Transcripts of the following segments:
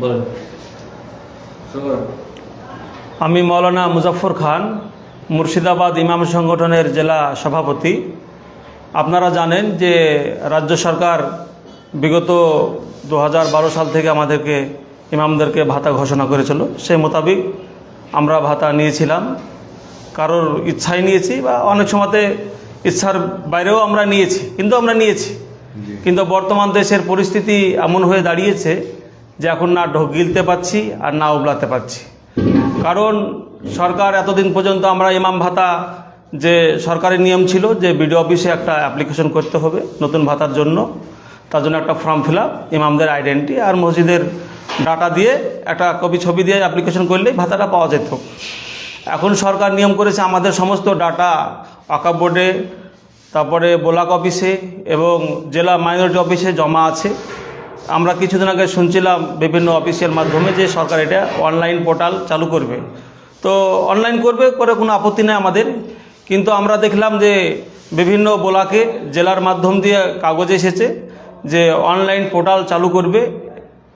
বলেন। আমি মৌলানা মুজাফর খান মুর্শিদাবাদ ইমাম সংগঠনের জেলা সভাপতি। আপনারা জানেন যে রাজ্য সরকার বিগত দু হাজার বারো সাল থেকে আমাদেরকে ইমামদেরকে ভাতা ঘোষণা করেছিল। সেই মোতাবিক আমরা ভাতা নিয়েছিলাম। কারোর ইচ্ছায় নিয়েছি বা অনেক সময়তে ইচ্ছার বাইরেও আমরা নিয়েছি কিন্তু আমরা নিয়েছি। কিন্তু বর্তমান দেশের পরিস্থিতি এমন হয়ে দাঁড়িয়েছে যে এখন না ঢোক গিলতে পাচ্ছি আর না উবলাতে পাচ্ছি। কারণ সরকার এতদিন পর্যন্ত আমরা ইমাম ভাতা যে সরকারি নিয়ম ছিল যে বিডিও অফিসে একটা অ্যাপ্লিকেশন করতে হবে নতুন ভাতার জন্য, তার জন্য একটা ফর্ম ফিল আপ, ইমামদের আইডেন্টি আর মসজিদের ডাটা দিয়ে একটা কপি ছবি দিয়ে অ্যাপ্লিকেশন করলেই ভাতাটা পাওয়া যেত। এখন সরকার নিয়ম করেছে আমাদের সমস্ত ডাটা ওয়াকাব বোর্ডে, তারপরে ব্লক অফিসে এবং জেলা মাইনরিটি অফিসে জমা আছে। আমরা কিছুদিন আগে শুনছিলাম বিভিন্ন অফিসিয়াল মাধ্যমে যে সরকার এটা অনলাইন পোর্টাল চালু করবে। তো অনলাইন করবে করে কোনো আপত্তি নেই আমাদের। কিন্তু আমরা দেখলাম যে বিভিন্ন ব্লকে, জেলার মাধ্যম দিয়ে কাগজ এসেছে যে অনলাইন পোর্টাল চালু করবে।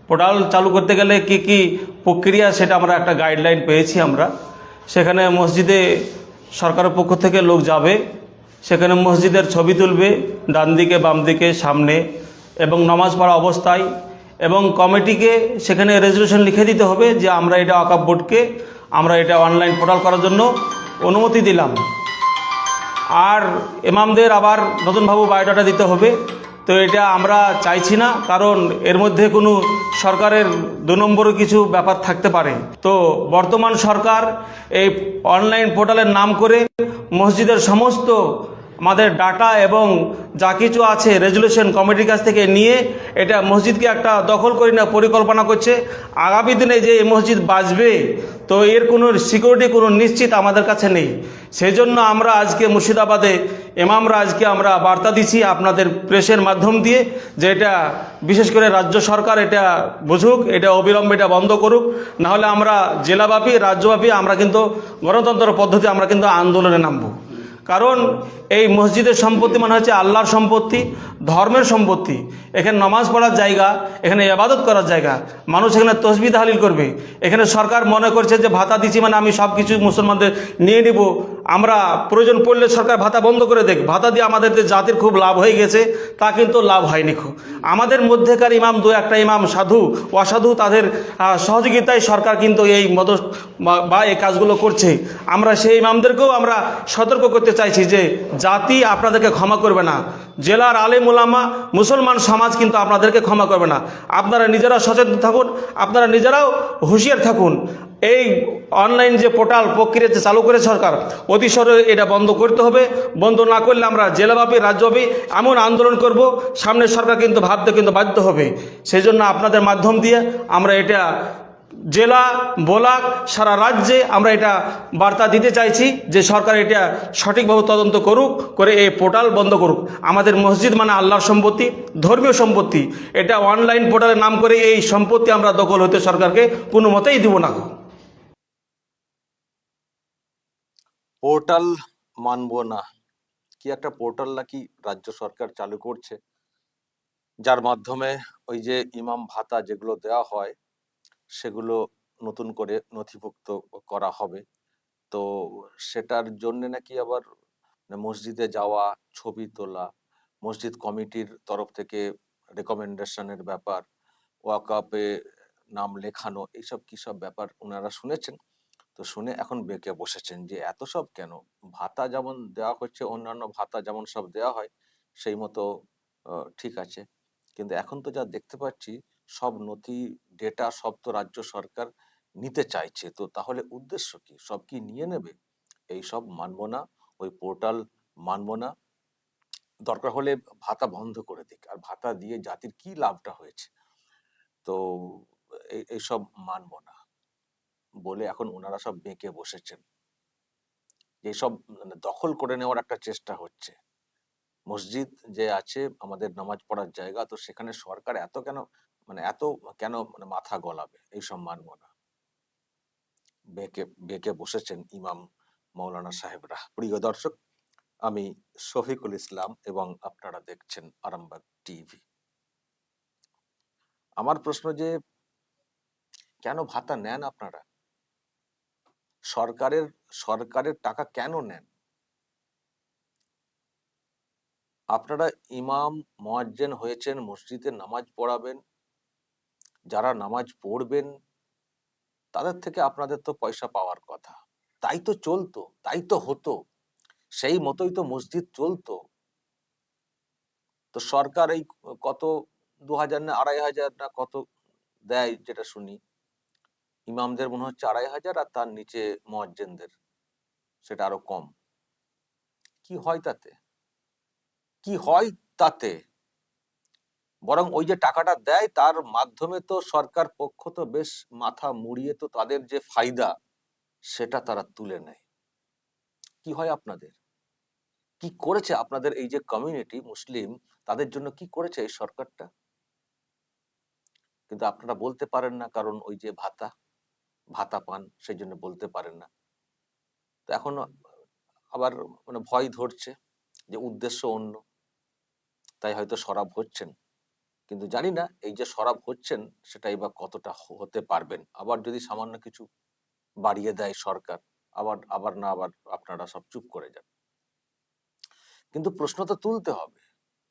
পোর্টাল চালু করতে গেলে কি কি প্রক্রিয়া সেটা আমরা একটা গাইডলাইন পেয়েছি আমরা। সেখানে মসজিদে সরকারের পক্ষ থেকে লোক যাবে, সেখানে মসজিদের ছবি তুলবে ডান দিকে বাম দিকে সামনে। এবং নামাজ পড়া অবস্থায় এবং কমিটিকে সেখানে রেজলিউশন লিখে দিতে হবে যে আমরা এটা অকাপ বোর্ডকে, আমরা এটা অনলাইন পোর্টাল করার জন্য অনুমতি দিলাম। আর এমামদের আবার নতুনভাবে বায়োডাটা দিতে হবে। তো এটা আমরা চাইছি না, কারণ এর মধ্যে কোনো সরকারের দু নম্বরও কিছু ব্যাপার থাকতে পারে। তো বর্তমান সরকার এই অনলাইন পোর্টালের নাম করে মসজিদের সমস্ত আমাদের ডাটা এবং যা কিছু আছে রেজুলেশন কমিটির কাছ থেকে নিয়ে এটা মসজিদকে একটা দখল করে না পরিকল্পনা করছে। আগামী দিনে যে মসজিদ বাঁচবে, তো এর কোনো সিকিউরিটি কোনো নিশ্চিত আমাদের কাছে নেই। সেই জন্য আমরা আজকে মুর্শিদাবাদে ইমামরা আজকে আমরা বার্তা দিচ্ছি আপনাদের প্রেসের মাধ্যম দিয়ে যে এটা বিশেষ করে রাজ্য সরকার এটা বুঝুক, এটা অবিলম্বে এটা বন্ধ করুক। নাহলে আমরা জেলাব্যাপী, রাজ্যব্যাপী আমরা কিন্তু গণতন্ত্র পদ্ধতি আমরা কিন্তু আন্দোলনে নামবো। কারণ এই মসজিদের সম্পত্তি মানে হচ্ছে আল্লাহর সম্পত্তি, ধর্মের সম্পত্তি। এখানে নমাজ পড়ার জায়গা, এখানে ইবাদত করার জায়গা। মানুষ এখানে তসবি হালিল করবে। এখানে সরকার মনে করছে যে ভাতা দিচ্ছি মানে আমি সব কিছু মুসলমানদের নিয়ে নিব। আমরা প্রয়োজন পড়লে সরকার ভাতা বন্ধ করে দেখ, ভাতা দিয়ে আমাদের যে জাতির খুব লাভ হয়ে গেছে, তা কিন্তু লাভ হয়নি খুব। আমাদের মধ্যেকার ইমাম দু একটা ইমাম, সাধু, অসাধু, তাদের সহযোগিতায় সরকার কিন্তু এই মদ, বা- এই কাজগুলো করছে। আমরা সেই ইমামদেরকেও আমরা সতর্ক করতে চাইছি যে জাতি আপনাদেরকে ক্ষমা করবে না। জেলার আলেম ওলামা মুসলমান সমাজ কিন্তু আপনাদেরকে ক্ষমা করবে না। আপনারা নিজেরা সচেতন থাকুন, আপনারা নিজেরাও হুঁশিয়ার থাকুন। এই অনলাইন যে পোর্টাল প্রক্রিয়া যে চালু করে সরকার অতিসরে এটা বন্ধ করতে হবে। বন্ধ না করলে আমরা জেলাব্যাপী, রাজ্যব্যাপী এমন আন্দোলন করব, সামনে সরকার কিন্তু ভাবতে কিন্তু বাধ্য হবে। সেই জন্য আপনাদের মাধ্যম দিয়ে আমরা এটা জেলা, ব্লক, সারা রাজ্যে আমরা এটা বার্তা দিতে চাইছি যে সরকার এটা সঠিকভাবে তদন্ত করুক, করে এই পোর্টাল বন্ধ করুক। আমাদের মসজিদ মানে আল্লাহর সম্পত্তি, ধর্মীয় সম্পত্তি। এটা অনলাইন পোর্টালের নাম করে এই সম্পত্তি আমরা দখল হতে সরকারকে কোনো মতেই দেবো না পোর্টাল মানবো না। কি একটা পোর্টাল নাকি রাজ্য সরকার চালু করছে, যার মাধ্যমে ওই যে ইমাম ভাতা যেগুলো দেওয়া হয়, সেগুলো নতুন করে নথিভুক্ত করা হবে। তো সেটার জন্য নাকি আবার মানে মসজিদে যাওয়া, ছবি তোলা, মসজিদ কমিটির তরফ থেকে রেকমেন্ডেশনের ব্যাপার ওয়াকাপে নাম লেখানো, এইসব কি সব ব্যাপার ওনারা শুনেছেন? তো শুনে এখন বেঁকে বসেছেন যে, এত সব কেন? ভাতা যেমন দেওয়া হচ্ছে, অন্যান্য ভাতা যেমন সব দেওয়া হয়, সেই মতো ঠিক আছে। কিন্তু এখন তো যা দেখতে পাচ্ছি, সব নথি ডেটা সব তো রাজ্য সরকার নিতে চাইছে। তো তাহলে উদ্দেশ্য কি? সব কি নিয়ে নেবে? এই সব মানবো না, ওই পোর্টাল মানবো না। দরকার হলে ভাতা বন্ধ করে দিক। আর ভাতা দিয়ে জাতির কি লাভটা হয়েছে? তো এই এইসব মানবো না। বলে এখন ওনারা সব বেঁকে বসেছেন। এইসব মানে দখল করে নেওয়ার একটা চেষ্টা হচ্ছে। মসজিদ যে আছে, আমাদের নামাজ পড়ার জায়গা, তো সেখানে সরকার এত কেন মানে এত কেন মানে মাথা গলাবে? এইসব মানবো না। বেঁকে বেঁকে বসেছেন ইমাম মৌলানা সাহেবরা। প্রিয় দর্শক, আমি শফিকুল ইসলাম এবং আপনারা দেখছেন আরামবাগ টিভি। আমার প্রশ্ন যে, কেন ভাতা নেন আপনারা? সরকারের সরকারের টাকা কেন নেন? আপনারা ইমাম মোয়াজ্জেন হয়েছেন, মসজিদে নামাজ পড়াবেন, যারা নামাজ পড়বেন, তাদের থেকে আপনাদের তো পয়সা পাওয়ার কথা। তাই তো চলতো, তাই তো হতো, সেই মতোই তো মসজিদ চলতো। তো সরকার এই কত দু হাজার না আড়াই হাজার না কত দেয় যেটা শুনি? ইমামদের মনে হচ্ছে আড়াই হাজার আর তার নিচে মোয়াজ্জেনদের। সেটা আরও কম। কি হয় তাতে? কি হয় তাতে? বরং ওই যে টাকাটা দেয়, তার মাধ্যমে তো সরকার পক্ষ তো বেশ মাথা মুড়িয়ে তো তাদের যে ফায়দা, সেটা তারা তুলে নেয়। কি হয় আপনাদের? কি করেছে আপনাদের এই যে কমিউনিটি মুসলিম, তাদের জন্য কি করেছে এই সরকারটা? কিন্তু আপনারা বলতে পারেন না কারণ ওই যে ভাতা। ভাতা পান সেই জন্য বলতে পারেন না। তো এখন আবার মানে ভয় ধরছে যে উদ্দেশ্য অন্য, তাই হয়তো সরাব হচ্ছেন। কিন্তু জানি না এই যে সরাব হচ্ছেন সেটাই বা কতটা হতে পারবেন। আবার যদি সামান্য কিছু বাড়িয়ে দেয় সরকার, আবার আবার না, আবার আপনারা সব চুপ করে যান। কিন্তু প্রশ্ন তো তুলতে হবে।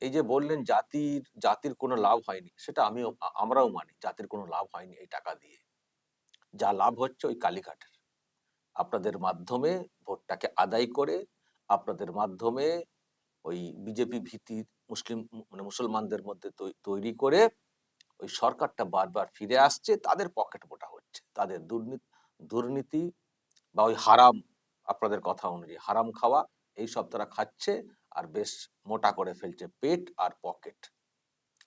এই যে বললেন জাতির জাতির কোনো লাভ হয়নি, সেটা আমিও, আমরাও মানি, জাতির কোনো লাভ হয়নি এই টাকা দিয়ে। যা লাভ হচ্ছে ওই কালীঘাটের। আপনাদের মাধ্যমে ভোটটাকে আদায় করে, আপনাদের মাধ্যমে ওই বিজেপি ভীতি, মুসলিম মানে মুসলমানদের মধ্যে তৈরি করে ওই সরকারটা বারবার ফিরে আসছে, তাদের পকেট মোটা হচ্ছে। তাদের দুর্নীতি দুর্নীতি বা ওই হারাম, আপনাদের কথা অনুযায়ী হারাম খাওয়া এই সব তারা খাচ্ছে আর বেশ মোটা করে ফেলছে পেট আর পকেট।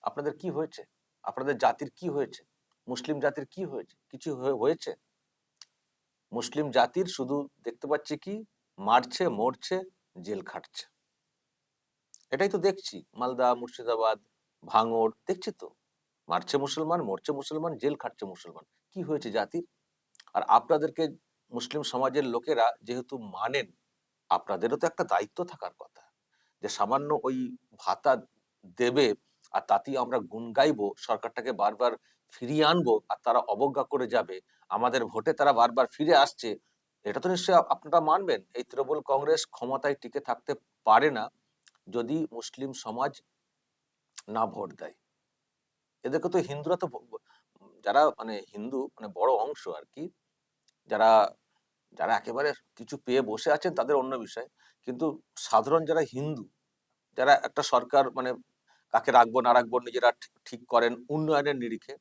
আপনাদের কি হয়েছে? আপনাদের জাতির কি হয়েছে? মুসলিম জাতির কি হয়েছে? কিছু হয়েছে? মুসলিম জাতির শুধু দেখতে পাচ্ছি কি? মারছে, মরছে, জেল খাটছে। এটাই তো দেখছি। মালদা, মুর্শিদাবাদ ভাঙড় দেখছি তো। মারছে মুসলমান, মরছে মুসলমান, জেল খাটছে মুসলমান। কি হয়েছে জাতির? আর আপনাদেরকে মুসলিম সমাজের লোকেরা যেহেতু মানেন, আপনাদেরও তো একটা দায়িত্ব থাকার কথা। যে সামান্য ওই ভাতা দেবে আর তাতেই আমরা গুণ গাইবো, সরকারটাকে বারবার ফিরিয়ে আনব আর তারা অবজ্ঞা করে যাবে। আমাদের ভোটে তারা বারবার ফিরে আসছে। এটা তো নিশ্চয়ই আপনারা মানবেন। এই তৃণমূল কংগ্রেস ক্ষমতায় টিকে থাকতে পারে না যদি মুসলিম সমাজ না ভোট দেয়। এদেরকে তো হিন্দুরা তো যারা মানে হিন্দু মানে বড় অংশ আর কি, যারা যারা একেবারে কিছু পেয়ে বসে আছেন তাদের অন্য বিষয়। কিন্তু সাধারণ যারা হিন্দু, যারা একটা সরকার মানে কাকে রাখব না রাখব নিজেরা ঠিক করেন, উন্নয়নের নিরিখে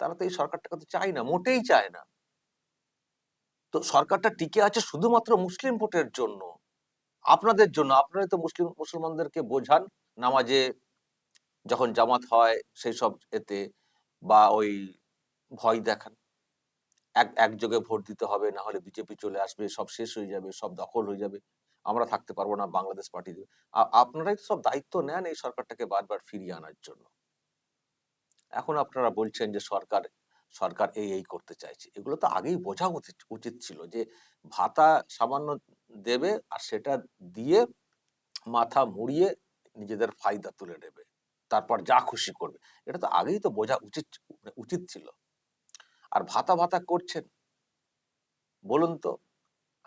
তারা তো এই সরকারটাকে তো চায় না, মোটেই চায় না। তো সরকারটা টিকে আছে শুধুমাত্র মুসলিম ভোটের জন্য। আপনাদের জন্য, আপনারাই তো মুসলিম, মুসলমানদেরকে বোঝান নামাজে যখন জামাত হয় সেই সব এতে বা ওই ভয় দেখান। এক একযোগে ভোট দিতে হবে, না হলে বিজেপি চলে আসবে, সব শেষ হয়ে যাবে, সব দখল হয়ে যাবে। আমরা থাকতে পারব না বাংলাদেশ পার্টি আপনারাই তো সব দায়িত্ব নেন এই সরকারটাকে বারবার ফিরিয়ে আনার জন্য। এখন আপনারা বলছেন যে সরকার সরকার এই এই করতে চাইছে। এগুলো তো আগেই বোঝা উচিত ছিল যে ভাতা সামান্য দেবে আর সেটা দিয়ে মাথা মুড়িয়ে নিজেদের ফায়দা তুলে নেবে, তারপর যা খুশি করবে। এটা তো আগেই তো বোঝা উচিত মানে উচিত ছিল। আর ভাতা ভাতা করছেন? বলুন তো,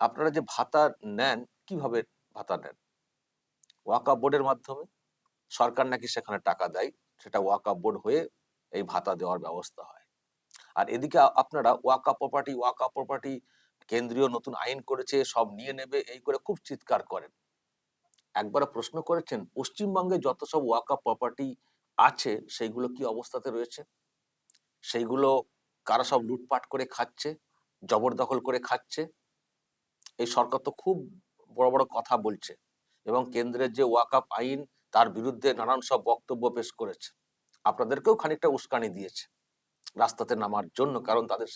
আপনারা যে ভাতা নেন, কীভাবে ভাতা নেন? ওয়াকা বোর্ডের মাধ্যমে? সরকার নাকি সেখানে টাকা দেয়, সেটা ওয়াকা বোর্ড হয়ে এই ভাতা দেওয়ার ব্যবস্থা হয়। আর এদিকে আপনারা ওয়াকা প্রপার্টি ওয়াকা প্রপার্টি কেন্দ্রীয় নতুন আইন করেছে, সব নিয়ে নেবে, এই করে খুব চিৎকার করেন। একবার প্রশ্ন করেছেন, পশ্চিমবঙ্গে যত সব ওয়াকা প্রপার্টি আছে, সেইগুলো কি অবস্থাতে রয়েছে? সেইগুলো কারা সব লুটপাট করে খাচ্ছে, জবরদখল করে খাচ্ছে? এই সরকার তো খুব বড় বড় কথা বলছে এবং কেন্দ্রের যে ওয়াকাপ আইন, তার বিরুদ্ধে নানান সব বক্তব্য পেশ করেছে। আপনাদেরকেও খানিকটা উস্কানি দিয়েছে। রাস্তাতে নামার জন্য, কারণ তাদের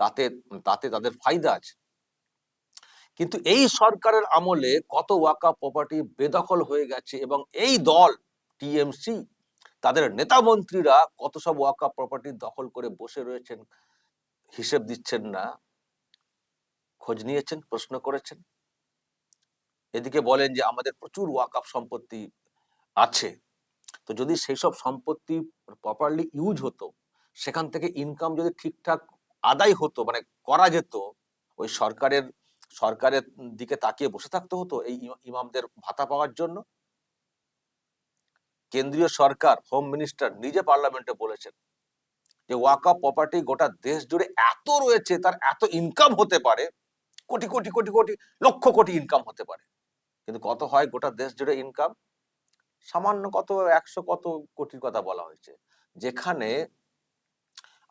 তাতে তাতে তাদের ফায়দা আছে। কিন্তু এই সরকারের আমলে কত ওয়াকা প্রপার্টি বেদখল হয়ে গেছে এবং এই দল, টিএমসি, তাদের নেতা মন্ত্রীরা কত সব ওয়াকা প্রপার্টি দখল করে বসে রয়েছেন, হিসেব দিচ্ছেন না, খোঁজ নিয়েছেন, প্রশ্ন করেছেন। এদিকে বলেন যে আমাদের প্রচুর ওয়াকাপ সম্পত্তি আছে। তো যদি সেই সব সম্পত্তি প্রপারলি ইউজ হতো, সেখান থেকে ইনকাম যদি ঠিকঠাক আদায় হতো মানে করা যেত, ওই সরকারের সরকারের দিকে তাকিয়ে বসে থাকতে হতো এই ইমামদের ভাতা পাওয়ার জন্য? কেন্দ্রীয় সরকার হোম মিনিস্টার নিজে পার্লামেন্টে বলেছেন যে ওয়াকা প্রপার্টি গোটা দেশ জুড়ে এত রয়েছে, তার এত ইনকাম হতে পারে, কোটি কোটি কোটি কোটি, লক্ষ কোটি ইনকাম হতে পারে। কিন্তু কত হয় গোটা দেশ জুড়ে ইনকাম সামান্য কত, একশো কত কোটির কথা বলা হয়েছে। যেখানে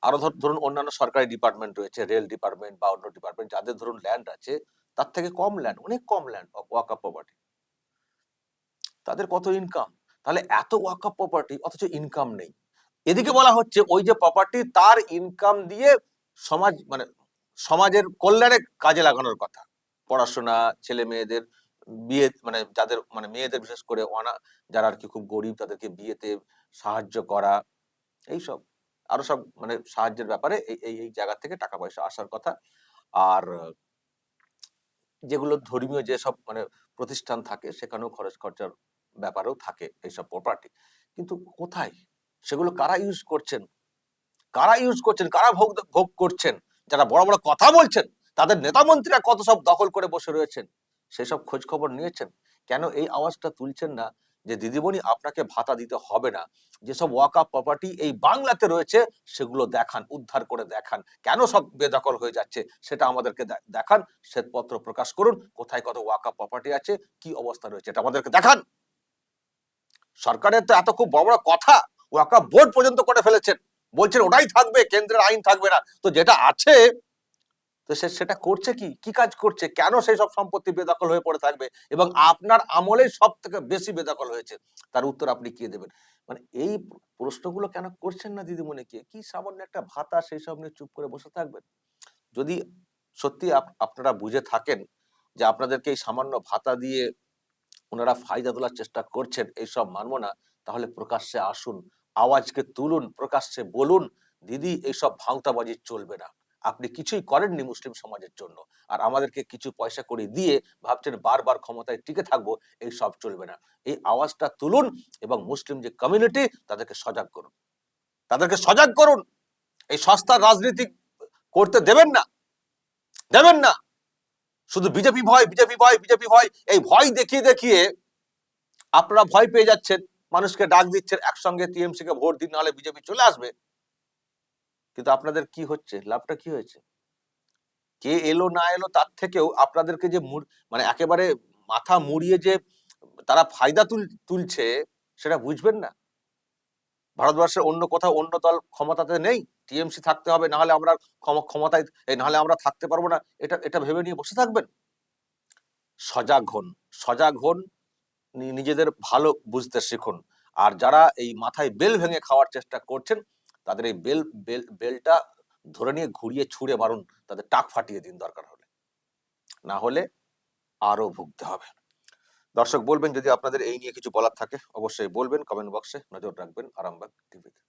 আরও ধরুন অন্যান্য সরকারি ডিপার্টমেন্ট রয়েছে রেল ডিপার্টমেন্ট বা অন্য ডিপার্টমেন্ট যাদের ধরুন ল্যান্ড আছে, তার থেকে কম ল্যান্ড অনেক কম ল্যান্ড ওয়াকা প্রপার্টি তাদের কত ইনকাম তাহলে এত ওয়াকা প্রপার্টি অথচ ইনকাম নেই। এদিকে বলা হচ্ছে ওই যে প্রপার্টি তার ইনকাম দিয়ে সমাজ মানে সমাজের কল্যাণে কাজে লাগানোর কথা। পড়াশোনা ছেলে মেয়েদের বিয়ে মানে যাদের মানে মেয়েদের বিশেষ করে অনা, যারা আর কি খুব গরিব, তাদেরকে বিয়েতে সাহায্য করা, এইসব। আরও সব মানে সাহায্যের ব্যাপারে এই এই জায়গা থেকে টাকা পয়সা আসার কথা। আর যেগুলো ধর্মীয় যেসব মানে প্রতিষ্ঠান থাকে, সেখানেও খরচ খরচার ব্যাপারেও থাকে এইসব প্রপার্টি কিন্তু কোথায়? সেগুলো কারা ইউজ করছেন? কারা ইউজ করছেন? কারা ভোগ ভোগ করছেন? যারা বড় বড় কথা বলছেন, তাদের নেতা মন্ত্রীরা কত সব দখল করে বসে রয়েছেন? সেসব খোঁজ খবর নিয়েছেন? কেন এই আওয়াজটা তুলছেন না যে, দিদিমণি, আপনাকে ভাতা দিতে হবে না। যেসব ওয়াকা প্রপার্টি এই বাংলাতে রয়েছে, সেগুলো দেখান, উদ্ধার করে দেখান। কেন সব বেদখল হয়ে যাচ্ছে? সেটা আমাদেরকে দেখান, শ্বেতপত্র প্রকাশ করুন, কোথায় কত ওয়াকা প্রপার্টি আছে, কি অবস্থা রয়েছে, এটা আমাদেরকে দেখান। সরকারের তো এত খুব বড় বড় কথা ওয়াকা বোর্ড পর্যন্ত করে ফেলেছেন। বলছেন, ওটাই থাকবে, কেন্দ্রের আইন থাকবে না। তো যেটা আছে তো সে সেটা করছে কি? কি কাজ করছে? কেন সেই সব সম্পত্তি বেদখল হয়ে পড়ে থাকবে? এবং আপনার আমলেই সব থেকে বেশি বেদখল হয়েছে। তার উত্তর আপনি কি দেবেন? মানে এই প্রশ্নগুলো কেন করছেন না দিদিমণিকে কি? সামান্য একটা ভাতা সেই সব নিয়ে চুপ করে বসে থাকবেন? যদি সত্যি আপ- আপনারা বুঝে থাকেন যে আপনাদেরকে এই সামান্য ভাতা দিয়ে ওনারা ফায়দা তোলার চেষ্টা করছেন এইসব মানবো না, তাহলে প্রকাশ্যে আসুন, আওয়াজকে তুলুন, প্রকাশ্যে বলুন, দিদি এইসব ভাঙতাবাজি চলবে না। আপনি কিছুই করেননি মুসলিম সমাজের জন্য। আর আমাদেরকে কিছু পয়সা করে দিয়ে ভাবছেন বারবার ক্ষমতায় টিকে থাকব, এই সব চলবে না। এই আওয়াজটা তুলুন এবং মুসলিম যে কমিউনিটি তাদেরকে সজাগ করুন। তাদেরকে সজাগ করুন। এই সস্তার রাজনীতি করতে দেবেন না। দেবেন না। শুধু বিজেপি ভয় বিজেপি ভয় বিজেপি ভয়, এই ভয় দেখিয়ে দেখিয়ে আপনারা ভয় পেয়ে যাচ্ছেন। মানুষকে ডাক দিচ্ছেন, একসঙ্গে টিএমসি কে ভোট দিন, নাহলে বিজেপি চলে আসবে। কিন্তু আপনাদের কি হচ্ছে? লাভটা কি হয়েছে? কে এলো, না এলো, তার থেকেও আপনাদেরকে যে মানে একেবারে মাথা মুড়িয়ে যে তারা ফায়দা তুল, তুলছে, সেটা বুঝবেন না? ভারতবর্ষের অন্য কোথাও অন্য দল ক্ষমতাতে নেই? টিএমসি থাকতে হবে, না হলে আমরা ক্ষম- ক্ষমতায়, এই নাহলে আমরা থাকতে পারব না। এটা এটা ভেবে নিয়ে বসে থাকবেন? সজাগ হন সজাগ হন নিজেদের ভালো বুঝতে শিখুন। আর যারা এই মাথায় বেল ভেঙে খাওয়ার চেষ্টা করছেন তাদের এই বেল বেল বেলটা ধরে নিয়ে ঘুরিয়ে ছুঁড়ে মারুন, তাদের টাক ফাটিয়ে দিন দরকার হলে। না হলে আরও ভুগতে হবে। দর্শক, বলবেন যদি আপনাদের এই নিয়ে কিছু বলার থাকে, অবশ্যই বলবেন কমেন্ট বক্সে নজর রাখবেন, আরামবাগ টিভিতে